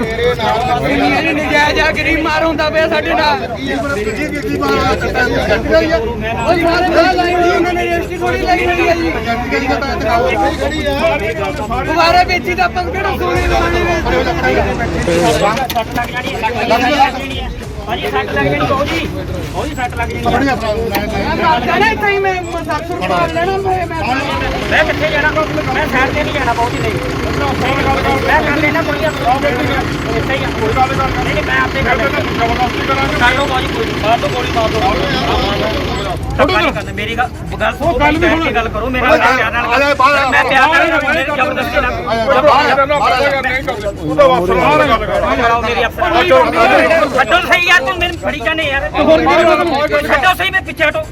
ਇਹ ਨਜਾਇਜ਼ ਆ ਗਰੀਬ ਮਾਰ ਹੁੰਦਾ ਪਿਆ ਸਾਡੇ ਨਾਲ। ਉਹ ਸਾਰੇ ਨਾਲ ਲਾਈ ਹੋਈ ਉਹਨਾਂ ਨੇ ਰਜਿਸਟਰੀ ਥੋੜੀ ਲਈ ਹੋਈ ਹੈ ਜੀ। ਦੁਬਾਰਾ ਵੇਚੀ ਤਾਂ ਆਪਾਂ ਕਿਹੜਾ ਸੋਨੇ ਲਵਾਣੇ ਨੇ ਭਾਜੀ ਸੱਟ ਲੱਗ ਜਾਣੀ ਬਹੁਤ ਜੀ। ਬਹੁਤ ਜੀ ਸੱਟ ਲੱਗ ਜਾਣੀ ਮੈਂ ਕਰਦਾ ਨਾ ਇੱਥੇ ਹੀ ਮੈਂ 700 ਰੁਪਏ ਲੈਣਾ ਮੈਂ ਮੈਂ ਕਿੱਥੇ ਜਾਣਾ? ਮੈਂ ਸਾਈਡ ਤੇ ਨਹੀਂ ਜਾਣਾ ਬਹੁਤ ਨਹੀਂ। ਮੈਂ ਕਰ ਲੈਣਾ ਕੋਈ ਇੱਥੇ ਹੀ। ਕੋਈ ਗੱਲ ਨਹੀਂ ਮੈਂ ਆਪੇ ਕਰ ਲੈਣਾ। ਕਰ ਲਓ ਭਾਜੀ ਕੋਈ ਗੋਲੀ ਮਾਰ ਦੋ ਥੋੜੀ ਗੱਲ ਮੇਰੀ ਗੱਲ ਗੱਲ ਸੁਣੋ ਗੱਲ ਬੈਠ ਕੇ ਗੱਲ ਕਰੋ ਮੇਰੇ ਨਾਲ ਪਿਆਰ ਨਾਲ ਗੱਲ- ਮੈਂ ਪਿਆਰ ਨਾਲ ਗੱਲ ਮੇਰੀ ਜ਼ਬਰਦਸਤੀ ਨਾਲ ਕਰਾਓ ਮੇਰੀ ਅਫਸਰ ਛੱਡੋ ਸਹੀ ਯਾਰ ਤੂੰ ਮੈਨੂੰ ਫੜੀ ਜਾਨੇ ਯਾਰ। ਛੱਡੋ ਸਹੀ ਮੈਂ ਪਿੱਛੇ ਹਟੋ।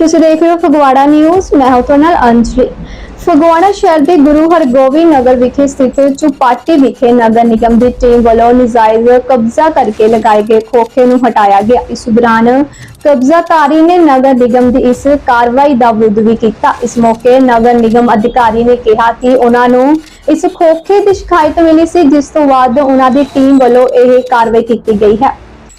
ਤੁਸੀਂ ਦੇਖ ਰਹੇ ਹੋ ਫਗਵਾੜਾ ਨਿਊਜ਼ ਮੈਂ ਹਾਂ ਤੁਹਾਡੇ ਨਾਲ ਅੰਜਲੀ। ਫਗਵਾੜਾ ਸ਼ਹਿਰ ਦੇ ਗੁਰੂ ਹਰਗੋਬਿੰਦ ਨਗਰ ਵਿਖੇ ਸਥਿਤ ਚੁਪਾਟੀ ਵਿਖੇ ਨਗਰ ਨਿਗਮ ਦੀ ਟੀਮ ਵੱਲੋਂ ਨਜਾਇਜ਼ ਕਬਜ਼ਾ ਕਰਕੇ ਲਗਾਏ ਗਏ ਖੋਖੇ ਨੂੰ ਹਟਾਇਆ ਗਿਆ। ਇਸ ਦੌਰਾਨ ਕਬਜ਼ਾਕਾਰੀ ਨੇ ਨਗਰ ਨਿਗਮ ਦੀ ਇਸ ਕਾਰਵਾਈ ਦਾ ਵਿਰੋਧ ਵੀ ਕੀਤਾ। ਇਸ ਮੌਕੇ ਨਗਰ ਨਿਗਮ ਅਧਿਕਾਰੀ ਨੇ ਕਿਹਾ ਕਿ ਉਹਨਾਂ ਨੂੰ ਇਸ ਖੋਖੇ ਦੀ ਸ਼ਿਕਾਇਤ ਮਿਲੀ ਸੀ, ਜਿਸ ਤੋਂ ਬਾਅਦ ਉਹਨਾਂ ਦੀ ਟੀਮ ਵੱਲੋਂ ਇਹ ਕਾਰਵਾਈ ਕੀਤੀ ਗਈ ਹੈ।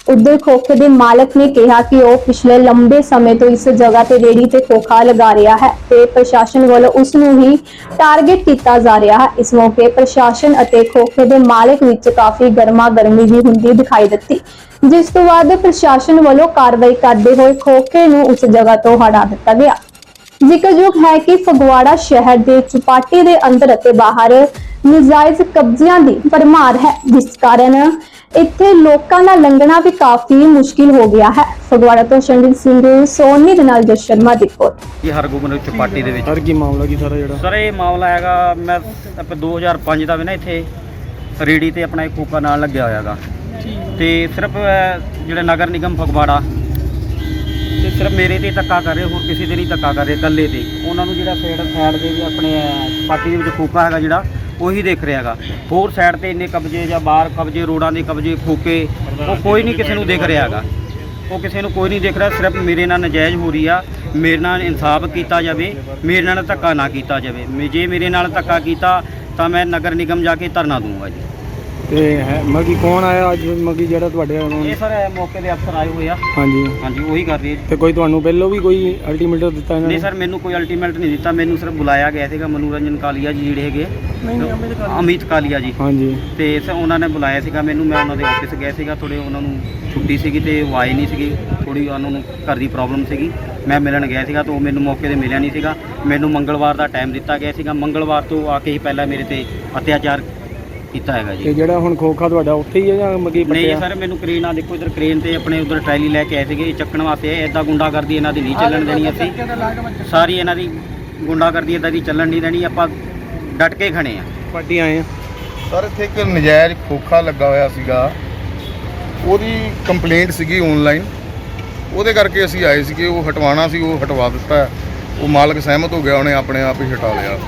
ਉਧਰ ਖੋਖੇ ਦੇ ਮਾਲਕ ਨੇ ਕਿਹਾ ਕਿ ਉਹ ਪਿਛਲੇ ਲੰਬੇ ਸਮੇਂ ਤੋਂ ਇਸ ਜਗ੍ਹਾ ਤੇ ਰੇੜੀ ਤੇ ਖੋਖਾ ਲਗਾ ਰਿਹਾ ਹੈ ਤੇ ਪ੍ਰਸ਼ਾਸਨ ਵੱਲੋਂ ਉਸ ਨੂੰ ਹੀ ਟਾਰਗੇਟ ਕੀਤਾ ਜਾ ਰਿਹਾ ਹੈ। ਇਸ ਮੌਕੇ ਪ੍ਰਸ਼ਾਸਨ ਅਤੇ ਖੋਖੇ ਦੇ ਮਾਲਕ ਵਿੱਚ ਕਾਫੀ ਗਰਮਾ ਗਰਮੀ ਵੀ ਹੁੰਦੀ ਦਿਖਾਈ ਦਿੱਤੀ। ਜਿਸ ਤੋਂ ਬਾਅਦ ਪ੍ਰਸ਼ਾਸਨ ਵੱਲੋਂ ਕਾਰਵਾਈ ਕਰਦੇ ਹੋਏ ਖੋਖੇ ਨੂੰ ਉਸ ਜਗ੍ਹਾ ਤੋਂ ਹਟਾ ਦਿੱਤਾ ਗਿਆ। ਜ਼ਿਕਰਯੋਗ ਹੈ ਕਿ ਫਗਵਾੜਾ ਸ਼ਹਿਰ ਦੇ ਚੁਪਾਟੀ ਦੇ ਅੰਦਰ ਅਤੇ ਬਾਹਰ ਨਜਾਇਜ਼ ਕਬਜ਼ਿਆਂ ਦੀ ਭਰਮਾਰ ਹੈ। ਜਿਸ ਕਾਰਨ ਇੱਥੇ ਲੋਕਾਂ ਦਾ ਲੰਘਣਾ ਵੀ ਕਾਫੀ ਮੁਸ਼ਕਿਲ ਹੋ ਗਿਆ ਹੈ। ਫਗਵਾੜਾ ਤੋਂ ਸ਼ੰਡਿਲ ਸਿੰਘ ਸੋਨੀ ਦੇ ਨਾਲ ਜਸ ਸ਼ਰਮਾ ਦੀ ਰਿਪੋਰਟ। ਇਹ ਹਰਗੋਬਿੰਦ ਚਪਾਟੀ ਦੇ ਵਿੱਚ। ਸਰ ਕੀ ਮਾਮਲਾ ਕੀ ਸਾਰਾ ਜਿਹੜਾ? ਸਰ ਇਹ ਮਾਮਲਾ ਹੈਗਾ ਮੈਂ ਆਪਾਂ 2005 ਦਾ ਵੀ ਨਾ ਇੱਥੇ ਰੇੜੀ ਤੇ ਆਪਣਾ ਇੱਕ ਖੋਕਾ ਨਾਲ ਲੱਗਿਆ ਹੋਇਆਗਾ ਤੇ ਸਿਰਫ ਅਹ, ਜਿਹੜਾ ਨਗਰ ਨਿਗਮ ਫਗਵਾੜਾ ਤੇ ਸਿਰਫ ਮੇਰੇ ਤੇ ਧੱਕਾ ਕਰ ਰਹੇ ਹੋਰ ਕਿਸੇ ਤੇ ਨਹੀਂ ਧੱਕਾ ਕਰ ਰਹੇ ਇਕੱਲੇ ਤੇ। ਉਹਨਾਂ ਨੂੰ ਜਿਹੜਾ ਸਾਈਡ ਸਾਈਡ ਦੇ ਵੀ ਆਪਣੇ ਅਹ, ਪਾਰਟੀ ਦੇ ਵਿੱਚ ਖੋਕਾ ਹੈਗਾ ਜਿਹੜਾ ਉਹੀ ਦੇਖ ਰਿਹਾ ਹੈਗਾ। ਹੋਰ ਸਾਈਡ ਤੇ ਇੰਨੇ ਕਬਜ਼ੇ ਜਾਂ ਬਾਹਰ ਕਬਜ਼ੇ, ਰੋਡਾਂ ਦੇ ਕਬਜ਼ੇ ਫੂਕੇ ਉਹ ਕੋਈ ਨਹੀਂ ਕਿਸੇ ਨੂੰ ਦੇਖ ਰਿਹਾ ਹੈਗਾ। ਉਹ ਕਿਸੇ ਨੂੰ ਕੋਈ ਨਹੀਂ ਦੇਖ ਰਿਹਾ, ਸਿਰਫ ਮੇਰੇ ਨਾਲ ਨਜਾਇਜ਼ ਹੋ ਰਹੀ ਆ। ਮੇਰੇ ਨਾਲ ਇਨਸਾਫ ਕੀਤਾ ਜਾਵੇ, ਮੇਰੇ ਨਾਲ ਧੱਕਾ ਨਾ ਕੀਤਾ ਜਾਵੇ। ਮੇ- ਜੇ ਮੇਰੇ ਨਾਲ ਧੱਕਾ ਕੀਤਾ, ਤਾਂ ਮੈਂ ਨਗਰ ਨਿਗਮ ਜਾ ਕੇ ਧਰਨਾ ਦੂੰਗਾ ਜੀ। ਤੇ ਹੈ ਮਗੀ ਕੌਣ ਆਇਆ ਅੱਜ? ਮਗੀ ਜਿਹੜਾ ਤੁਹਾਡੇ ਵੱਲੋਂ- ਇਹ ਸਰ ਮੌਕੇ ਦੇ ਅਫਸਰ ਆਏ ਹੋਏ ਆ। ਹਾਂਜੀ। ਹਾਂਜੀ ਉਹੀ ਕਰ ਰਹੀ ਹੈ ਤੇ ਕੋਈ ਤੁਹਾਨੂੰ ਪਹਿਲੋਂ ਵੀ ਕੋਈ ਅਲਟੀਮੇਟਮ ਦਿੱਤਾ ਇਹਨਾਂ ਨਹੀਂ ਸਰ ਮੈਨੂੰ ਕੋਈ ਅਲਟੀਮੇਟ ਨਹੀਂ ਦਿੱਤਾ। ਮੈਨੂੰ ਸਿਰਫ ਬੁਲਾਇਆ ਗਿਆ ਸੀਗਾ ਮਨੋਰੰਜਨ ਕਾਲੀਆ ਜੀ ਜਿਹੜੇ ਹੈਗੇ। ਅਮਿਤ ਕਾਲੀਆ। ਜੀ। ਹਾਂਜੀ। ਤੇ ਸ- ਉਹਨਾਂ ਨੇ ਬੁਲਾਇਆ ਸੀਗਾ ਮੈਨੂੰ। ਮੈਂ ਉਹਨਾਂ ਦੇ ਆਫਿਸ ਗਿਆ ਸੀਗਾ। ਥੋੜੇ ਉਹਨਾਂ ਨੂੰ ਛੁੱਟੀ ਸੀਗੀ ਤੇ ਉਹ ਆਏ ਨਹੀਂ ਸੀਗੀ। ਥੋੜੀ ਉਹਨਾਂ ਨੂੰ ਘਰ ਦੀ ਪ੍ਰੋਬਲਮ ਸੀਗੀ। ਮੈਂ ਮਿਲਣ ਗਿਆ ਸੀਗਾ ਤੇ ਉਹ ਮੈਨੂੰ ਮੌਕੇ ਤੇ ਮਿਲਿਆ ਨਹੀਂ ਸੀਗਾ। ਮੈਨੂੰ ਮੰਗਲਵਾਰ ਦਾ ਟਾਈਮ ਦਿੱਤਾ ਗਿਆ ਸੀਗਾ। ਮੰਗਲਵਾਰ ਤੋਂ ਆ ਕੇ ਹੀ ਪਹਿਲਾਂ ਮੇਰੇ ਤੇ ਅਤਿਆਚਾਰ ਕੀਤਾ ਹੈਗਾ ਤੇ ਜੀ ਜਿਹੜਾ ਹੁਣ ਖੋਖਾ ਤੁਹਾਡਾ ਉੱਥੇ ਹੀ ਹੈ ਜਾਂ ਮਗੀ ਨਹੀਂ ਪੱਟਿਆ? ਸਰ ਮੈਨੂੰ ਕ੍ਰੇਨ ਆ ਦੇਖੋ ਇਧਰ ਕ੍ਰੇਨ ਤੇ ਆਪਣੇ ਉਧਰ ਟਰੈਲੀ ਲੈ ਕੇ ਆਏ ਸੀਗੇ ਇਹ ਚੱਕਣ ਵਾਸਤੇ। ਐਦਾਂ ਗੁੰਡਾਗਰਦੀ ਇਹਨਾਂ ਦੀ ਨਹੀਂ ਚੱਲਣ ਦੇਣੀ ਅਸੀਂ। ਸਾਰੀ ਇਹਨਾਂ ਦੀ ਗੁੰਡਾਗਰਦੀ ਐਦਾਂ ਦੀ ਚੱਲਣ ਨਹੀਂ ਦੇਣੀ ਆਪਾਂ ਡਟ ਕੇ ਖੜੇ ਆ। ਪਾਰਟੀ ਆਏ ਆ। ਸਰ ਇੱਥੇ ਇੱਕ ਨਜਾਇਜ਼ ਖੋਖਾ ਲੱਗਾ ਹੋਇਆ ਸੀਗਾ। ਉਹਦੀ ਕੰਪਲੇਂਟ ਸੀਗੀ ਆਨਲਾਈਨ ਉਹਦੇ ਕਰਕੇ ਅਸੀਂ ਆਏ ਸੀਗੇ ਉਹ ਹਟਵਾਣਾ ਸੀ ਉਹ ਹਟਵਾ ਦਿੱਤਾ। ਉਹ ਮਾਲਕ ਸਹਿਮਤ ਹੋ ਗਿਆ ਉਹਨੇ ਆਪਣੇ ਆਪ ਹੀ ਹਟਾ ਲਿਆ।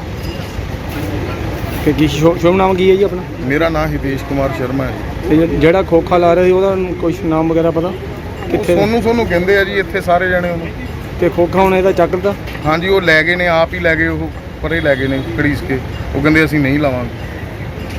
ਕੀ ਸ਼ੁਭ ਸ਼ੁਭ ਨਾਮ ਕੀ ਹੈ ਜੀ ਆਪਣਾ? ਮੇਰਾ ਨਾਮ ਹਿਤੇਸ਼ ਕੁਮਾਰ ਸ਼ਰਮਾ ਹੈ ਜੀ। ਤੇ ਜਿਹੜਾ- ਜਿਹੜਾ ਖੋਖਾ ਲਾ ਰਿਹਾ ਸੀ ਉਹਦਾ ਕੁਝ ਨਾਮ ਵਗੈਰਾ ਪਤਾ? ਉਹ ਕਿੱਥੇ? ਸੋਨੂੰ ਸੋਨੂੰ ਕਹਿੰਦੇ ਆ ਜੀ ਇੱਥੇ ਸਾਰੇ ਜਣੇ ਉਹਨੂੰ। ਤੇ ਖੋਖਾ ਹੁਣ ਇਹਦਾ ਚੱਕਦਾ ਹਾਂਜੀ ਉਹ ਲੈ ਗਏ ਨੇ ਆਪ ਹੀ ਲੈ ਗਏ ਉਹ ਪਰੇ ਲੈ ਗਏ ਨੇ ਘੜੀਸ ਕੇ। ਉਹ ਕਹਿੰਦੇ ਅਸੀਂ ਨਹੀਂ ਲਾਵਾਂਗੇ।